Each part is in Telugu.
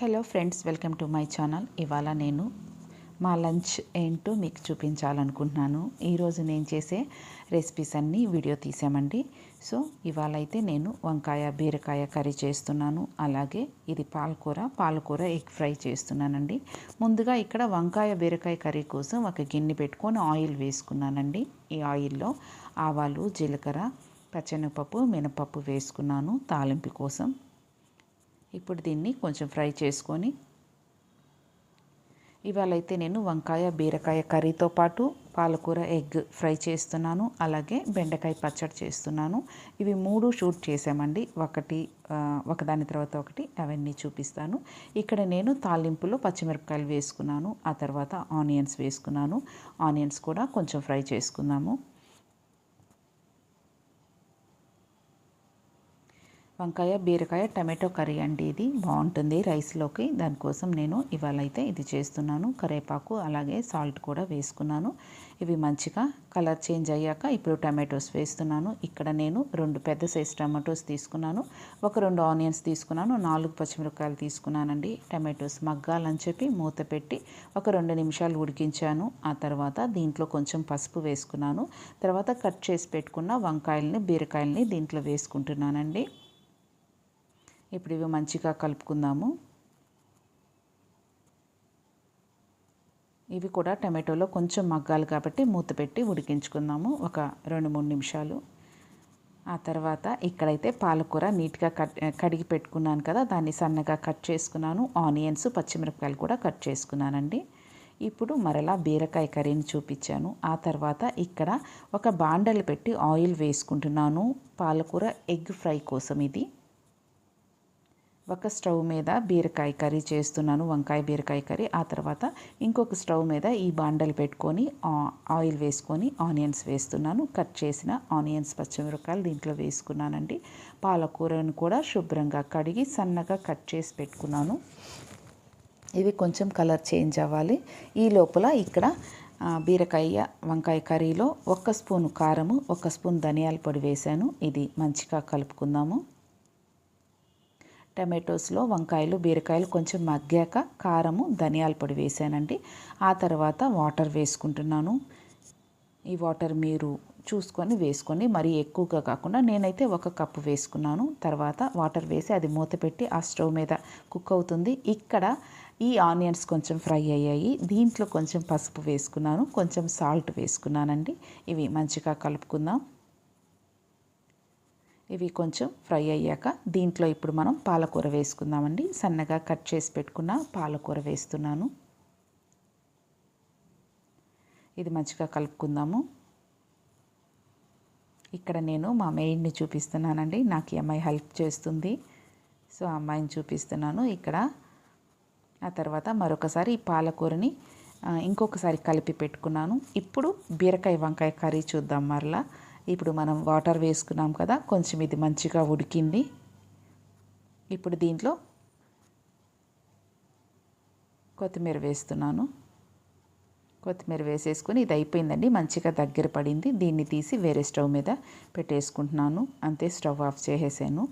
Hello friends welcome to my channel. ఇవాళ నేను మా లంచ్ ఏంటో మీకు చూపించాలనుకుంటున్నాను. ఈరోజు నేను చేసే రెసిపీస్ అన్నీ వీడియో తీసామండి. సో ఇవాళ అయితే నేను వంకాయ బీరకాయ కర్రీ చేస్తున్నాను. అలాగే ఇది పాలకూర పాలకూర ఎగ్ ఫ్రై చేస్తున్నానండి. ముందుగా ఇక్కడ వంకాయ బీరకాయ కర్రీ కోసం ఒక గిన్నె పెట్టుకొని ఆయిల్ వేసుకున్నానండి. ఈ ఆయిల్లో ఆవాలు జీలకర్ర పచ్చెనగపప్పు మినపప్పు వేసుకున్నాను తాలింపు కోసం. ఇప్పుడు దీన్ని కొంచెం ఫ్రై చేసుకొని ఇవాళ అయితే నేను వంకాయ బీరకాయ కర్రీతో పాటు పాలకూర ఎగ్ ఫ్రై చేస్తున్నాను. అలాగే బెండకాయ పచ్చడి చేస్తున్నాను. ఇవి మూడు షూట్ చేసామండి ఒకటి ఒకదాని తర్వాత ఒకటి అవన్నీ చూపిస్తాను. ఇక్కడ నేను తాలింపులో పచ్చిమిరపకాయలు వేసుకున్నాను. ఆ తర్వాత ఆనియన్స్ వేసుకున్నాను. ఆనియన్స్ కూడా కొంచెం ఫ్రై చేసుకుందాము. వంకాయ బీరకాయ టమాటో కర్రీ అండి ఇది. బాగుంటుంది రైస్లోకి. దానికోసం నేను ఇవాళ అయితే ఇది చేస్తున్నాను. కరేపాకు అలాగే సాల్ట్ కూడా వేసుకున్నాను. ఇవి మంచిగా కలర్ చేంజ్ అయ్యాక ఇప్పుడు టమాటోస్ వేస్తున్నాను. ఇక్కడ నేను రెండు పెద్ద సైజ్ టమాటోస్ తీసుకున్నాను. ఒక రెండు ఆనియన్స్ తీసుకున్నాను. నాలుగు పచ్చిమిరపకాయలు తీసుకున్నానండి. టమాటోస్ మగ్గాలని చెప్పి మూత పెట్టి ఒక రెండు నిమిషాలు ఉడికించాను. ఆ తర్వాత దీంట్లో కొంచెం పసుపు వేసుకున్నాను. తర్వాత కట్ చేసి పెట్టుకున్న వంకాయలని బీరకాయలని దీంట్లో వేసుకుంటున్నానండి. ఇప్పుడు ఇవి మంచిగా కలుపుకుందాము. ఇవి కూడా టమాటోలో కొంచెం మగ్గాలి కాబట్టి మూత పెట్టి ఉడికించుకుందాము. ఒక రెండు మూడు నిమిషాలు. ఆ తర్వాత ఇక్కడైతే పాలకూర నీట్గా కట్ కడిగి పెట్టుకున్నాను కదా దాన్ని సన్నగా కట్ చేసుకున్నాను. ఆనియన్స్ పచ్చిమిరపకాయలు కూడా కట్ చేసుకున్నానండి. ఇప్పుడు మరలా బీరకాయ కర్రీని చూపించాను. ఆ తర్వాత ఇక్కడ ఒక బాండలు పెట్టి ఆయిల్ వేసుకుంటున్నాను. పాలకూర ఎగ్ ఫ్రై కోసం ఇది. ఒక స్టవ్ మీద బీరకాయ కర్రీ చేస్తున్నాను వంకాయ బీరకాయ కర్రీ. ఆ తర్వాత ఇంకొక స్టవ్ మీద ఈ బాండలు పెట్టుకొని ఆయిల్ వేసుకొని ఆనియన్స్ వేస్తున్నాను. కట్ చేసిన ఆనియన్స్ పచ్చిమిరపకాయలు దీంట్లో వేసుకున్నానండి. పాలకూరను కూడా శుభ్రంగా కడిగి సన్నగా కట్ చేసి పెట్టుకున్నాను. ఇవి కొంచెం కలర్ చేంజ్ అవ్వాలి. ఈ లోపల ఇక్కడ బీరకాయ వంకాయ కర్రీలో ఒక స్పూన్ కారము ఒక స్పూన్ ధనియాల పొడి వేశాను. ఇది మంచిగా కలుపుకుందాము. టమాటోస్లో వంకాయలు బీరకాయలు కొంచెం మగ్గాక కారము ధనియాల పొడి వేసానండి. ఆ తర్వాత వాటర్ వేసుకుంటున్నాను. ఈ వాటర్ మీరు చూసుకొని వేసుకొని మరీ ఎక్కువగా కాకుండా నేనైతే ఒక కప్పు వేసుకున్నాను. తర్వాత వాటర్ వేసి అది మూత పెట్టి ఆ స్టవ్ మీద కుక్ అవుతుంది. ఇక్కడ ఈ ఆనియన్స్ కొంచెం ఫ్రై అయ్యాయి. దీంట్లో కొంచెం పసుపు వేసుకున్నాను. కొంచెం సాల్ట్ వేసుకున్నానండి. ఇవి మంచిగా కలుపుకుందాం. ఇవి కొంచెం ఫ్రై అయ్యాక దీంట్లో ఇప్పుడు మనం పాలకూర వేసుకుందామండి. సన్నగా కట్ చేసి పెట్టుకున్న పాలకూర వేస్తున్నాను. ఇది మంచిగా కలుపుకుందాము. ఇక్కడ నేను మా మెయిడ్ని చూపిస్తున్నానండి. నాకు ఈ అమ్మాయి హెల్ప్ చేస్తుంది. సో ఆ అమ్మాయిని చూపిస్తున్నాను. ఇక్కడ ఆ తర్వాత మరొకసారి ఈ పాలకూరని ఇంకొకసారి కలిపి పెట్టుకున్నాను. ఇప్పుడు బీరకాయ వంకాయ కర్రీ చూద్దాం మరలా. ఇప్పుడు మనం వాటర్ వేసుకున్నాం కదా కొంచెం ఇది మంచిగా ఉడికింది. ఇప్పుడు దీంట్లో కొత్తిమీర వేస్తున్నాను. కొత్తిమీర వేసేసుకొని ఇది అయిపోయిందండి మంచిగా దగ్గర పడింది. దీన్ని తీసి వేరే స్టవ్ మీద పెట్టేసుకుంటున్నాను. అంతే స్టవ్ ఆఫ్ చేసేసాను.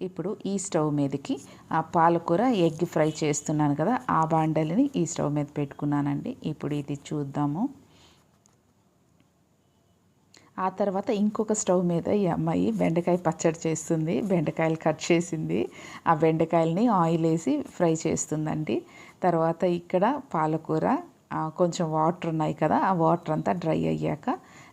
ఇప్పుడు ఈ స్టవ్ మీదకి ఆ పాలకూర ఎగ్ ఫ్రై చేస్తున్నాను కదా ఆ బాండలిని ఈ స్టవ్ మీద పెట్టుకున్నానండి. ఇప్పుడు ఇది చూద్దాము. ఆ తర్వాత ఇంకొక స్టవ్ మీద ఈ అమ్మాయి బెండకాయ పచ్చడి చేస్తుంది బెండకాయలు కట్ చేసింది. ఆ బెండకాయలని ఆయిల్ వేసి ఫ్రై చేస్తుందండి. తర్వాత ఇక్కడ పాలకూర కొంచెం వాటర్ ఉన్నాయి కదా ఆ వాటర్ అంతా డ్రై అయ్యాక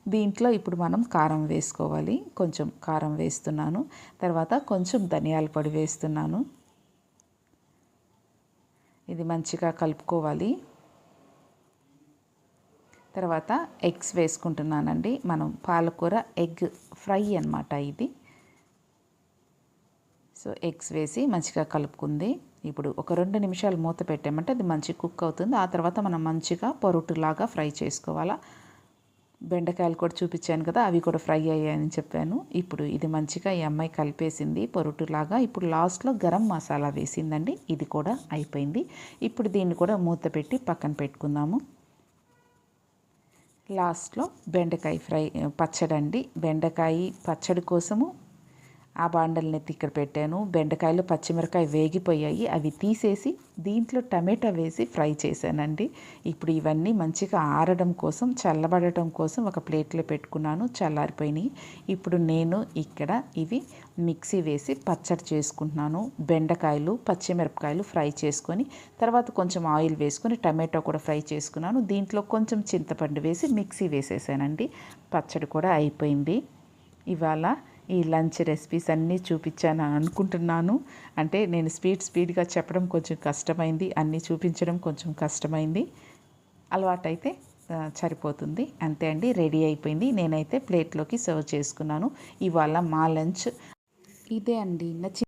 దీంట్లో ఇప్పుడు మనం కారం వేసుకోవాలి. కొంచెం కారం వేస్తున్నాను. తర్వాత కొంచెం ధనియాల పొడి వేస్తున్నాను. ఇది మంచిగా కలుపుకోవాలి. తర్వాత ఎగ్స్ వేసుకుంటున్నానండి. మనం పాలకూర ఎగ్ ఫ్రై అనమాట ఇది. సో ఎగ్స్ వేసి మంచిగా కలుపుకుంది. ఇప్పుడు ఒక రెండు నిమిషాలు మూత పెట్టామంటే అది మంచి కుక్ అవుతుంది. ఆ తర్వాత మనం మంచిగా పొరుటులాగా ఫ్రై చేసుకోవాలా. బెండకాయలు కూడా చూపించాను కదా అవి కూడా ఫ్రై అయ్యాయని చెప్పాను. ఇప్పుడు ఇది మంచిగా ఈ అమ్మాయి కలిపేసింది పొరుటులాగా. ఇప్పుడు లాస్ట్లో గరం మసాలా వేసిందండి. ఇది కూడా అయిపోయింది. ఇప్పుడు దీన్ని కూడా మూత పెట్టి పక్కన పెట్టుకుందాము. లాస్ట్లో బెండకాయ ఫ్రై పచ్చడి అండి బెండకాయ పచ్చడి కోసము ఆ బాండల్ని ఎత్తి ఇక్కడ పెట్టాను. బెండకాయలు పచ్చిమిరకాయ వేగిపోయాయి. అవి తీసేసి దీంట్లో టమాటా వేసి ఫ్రై చేశానండి. ఇప్పుడు ఇవన్నీ మంచిగా ఆరడం కోసం చల్లబడటం కోసం ఒక ప్లేట్లో పెట్టుకున్నాను. చల్లారిపోయినాయి. ఇప్పుడు నేను ఇక్కడ ఇవి మిక్సీ వేసి పచ్చడి చేసుకుంటున్నాను. బెండకాయలు పచ్చిమిరపకాయలు ఫ్రై చేసుకొని తర్వాత కొంచెం ఆయిల్ వేసుకొని టమాటో కూడా ఫ్రై చేసుకున్నాను. దీంట్లో కొంచెం చింతపండు వేసి మిక్సీ వేసేసానండి. పచ్చడి కూడా అయిపోయింది. ఇవాళ ఈ లంచ్ రెసిపీస్ అన్నీ చూపించాను అనుకుంటున్నాను. అంటే నేను స్పీడ్ స్పీడ్గా చెప్పడం కొంచెం కష్టమైంది అన్నీ చూపించడం కొంచెం కష్టమైంది. అలవాటైతే సరిపోతుంది. అంతే అండి రెడీ అయిపోయింది. నేనైతే ప్లేట్లోకి సర్వ్ చేసుకున్నాను. ఇవాళ మా లంచ్. ఇదే అండి నచ్చి